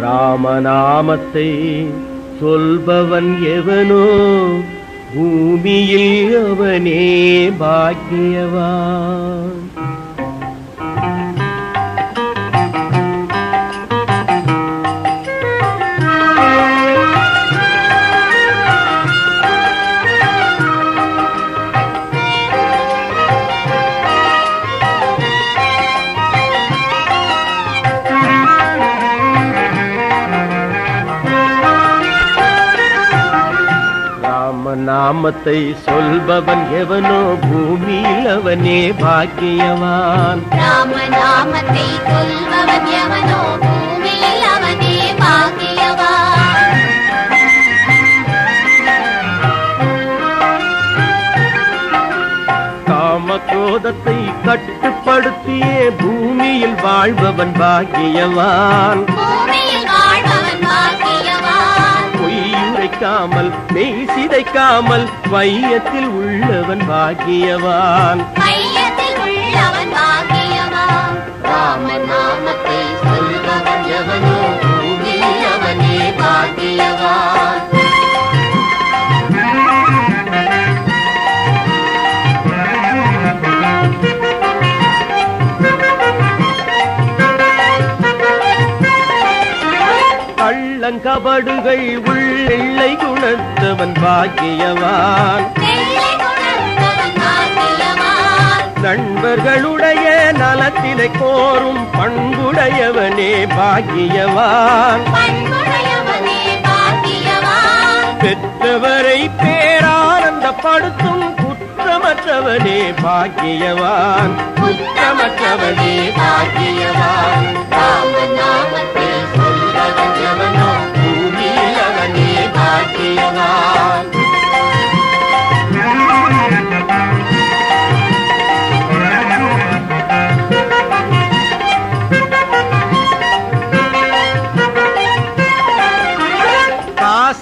ராமநாமத்தை சொல்பவன் எவனோ பூமியில் அவனே பாக்கியவான். நாமத்தை சொல்பவன் எவனோ பூமியில் அவனே பாக்கியவான். ராமநாமத்தை சொல்பவன் எவனோ பூமியில் அவனே பாக்கியவான். கட்டுப்படுத்தியே பூமியில் வாழ்பவன் பாக்கியவான். பூமியில் சிதைக்காமல் மெய் சிதைக்காமல் வையத்தில் உள்ளவன் பாக்கியவான். கள்ளங்கபடுகள் உள்ளெல்லை குணத்தவன் பாக்கியவான். நண்பர்களுடைய நலத்தினை கோரும் பண்புடையவனே பாக்கியவான் பண்புடையவனே பாக்கியவான். பெற்றவரை பேரானந்தப்படுத்தும் குற்றமற்றவனே பாக்கியவான். குற்றமற்றவனே பாக்கியவான்.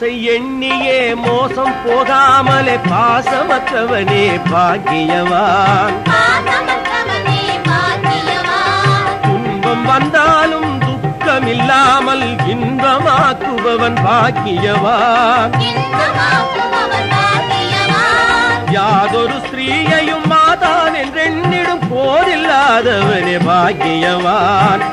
காசை எண்ணியே மோசம் போகாமலே பாசமற்றவனே பாக்கியவான் துன்பம் வந்தாலும் துக்கமில்லாமல் இன்பமாக்குபவன் பாக்கியவான் யாதொரு ஸ்திரீயையும் மாதான் என்றெண்ணிடும் போதில்லாதவனே பாக்கியவான்.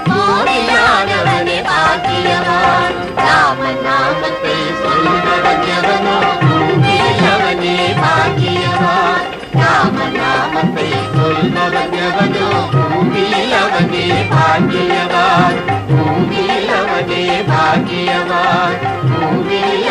சொல்பவன் எவனோ பூமியில் அவனே பாக்கியவான். பூமியில்